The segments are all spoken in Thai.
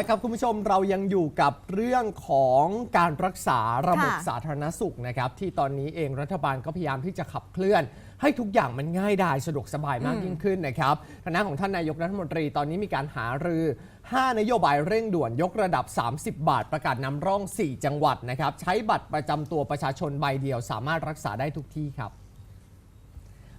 นะครับคุณผู้ชมเรายังอยู่กับเรื่องของการรักษาระบบสาธารณสุขนะครับที่ตอนนี้เองรัฐบาลก็พยายามที่จะขับเคลื่อน ให้ทุกอย่างมันง่ายดายสะดวกสบายมากยิ่งขึ้นนะครับทางด้านของท่านนายกรัฐมนตรีตอนนี้มีการหารือ 5 นโยบายเร่งด่วนยกระดับ 30 บาท ประกาศนำร่อง 4 จังหวัดนะครับใช้บัตรประจำตัวประชาชนใบเดียว สามารถรักษาได้ทุกที่ครับ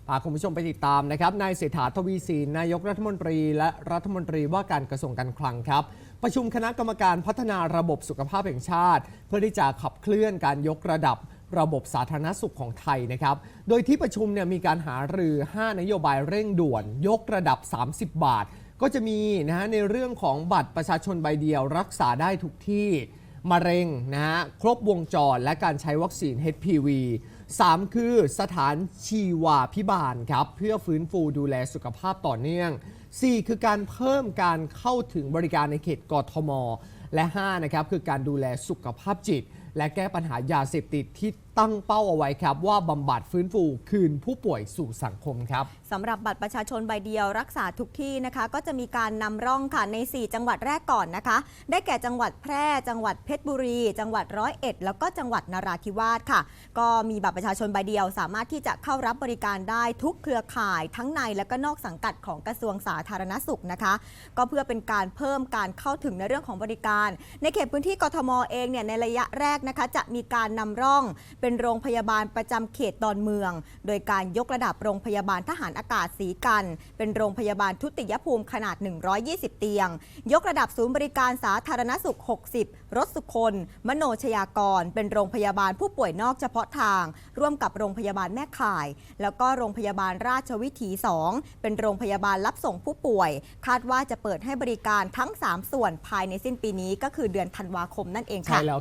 พาคุณผู้ชมไปติดตามนะครับนายเศรษฐาทวีสินนายกรัฐมนตรี และรัฐมนตรีว่าการกระทรวงการคลังครับ ประชุมคณะกรรมการพัฒนาระบบสุขภาพแห่งชาติ เพื่อที่จะขับเคลื่อนการยกระดับระบบสาธารณสุขของไทยนะครับ โดยที่ประชุมเนี่ยมีการหารือ 5 นโยบายเร่งด่วน ยกระดับ 30 บาท ก็จะมีนะฮะในเรื่องของบัตรประชาชนใบเดียว รักษาได้ทุกที่ มะเร็งนะฮะครบวงจรและการใช้วัคซีน HPV 3 คือสถานชีวาพิบาลครับ เพื่อฟื้นฟูดูแลสุขภาพต่อเนื่อง 4 คือการเพิ่มการเข้าถึงบริการในเขตกทม และ 5 นะครับ คือการดูแลสุขภาพจิต และแก้ปัญหายาเสพติดที่ ตั้งเป้าเอาไว้ครับว่าบำบัดฟื้นฟูคืนผู้ป่วยสู่สังคมครับสำหรับบัตรประชาชนใบเดียวรักษาทุกที่นะคะ ก็จะมีการนำร่องค่ะใน 4 จังหวัดแรกก่อนนะคะ ได้แก่จังหวัดแพร่ จังหวัดเพชรบุรี จังหวัดร้อยเอ็ดแล้วก็จังหวัดนราธิวาสค่ะ ก็มีบัตรประชาชนใบเดียว สามารถที่จะเข้ารับบริการได้ทุกเครือข่ายทั้งในและก็นอกสังกัดของกระทรวงสาธารณสุขนะคะ ก็เพื่อเป็นการเพิ่มการเข้าถึงในเรื่องของบริการ ในเขตพื้นที่กทมเองเนี่ยในระยะแรกนะคะจะมีการนำร่องเป็นโรงพยาบาลประจำเขตดอนเมือง โดยการยกระดับโรงพยาบาลทหารอากาศสีกัน เป็นโรงพยาบาลทุติยภูมิขนาด 120 เตียง ยกระดับศูนย์บริการสาธารณสุข 60 รถสุคน มโนชยากร เป็นโรงพยาบาลผู้ป่วยนอกเฉพาะทาง ร่วมกับโรงพยาบาลแม่ข่าย แล้วก็โรงพยาบาลราชวิถี 2 เป็นโรงพยาบาลรับส่งผู้ป่วย คาดว่าจะเปิดให้บริการทั้ง 3 ส่วนภายในสิ้นปีนี้ก็คือเดือนธันวาคมนั่นเองค่ะใช่แล้ว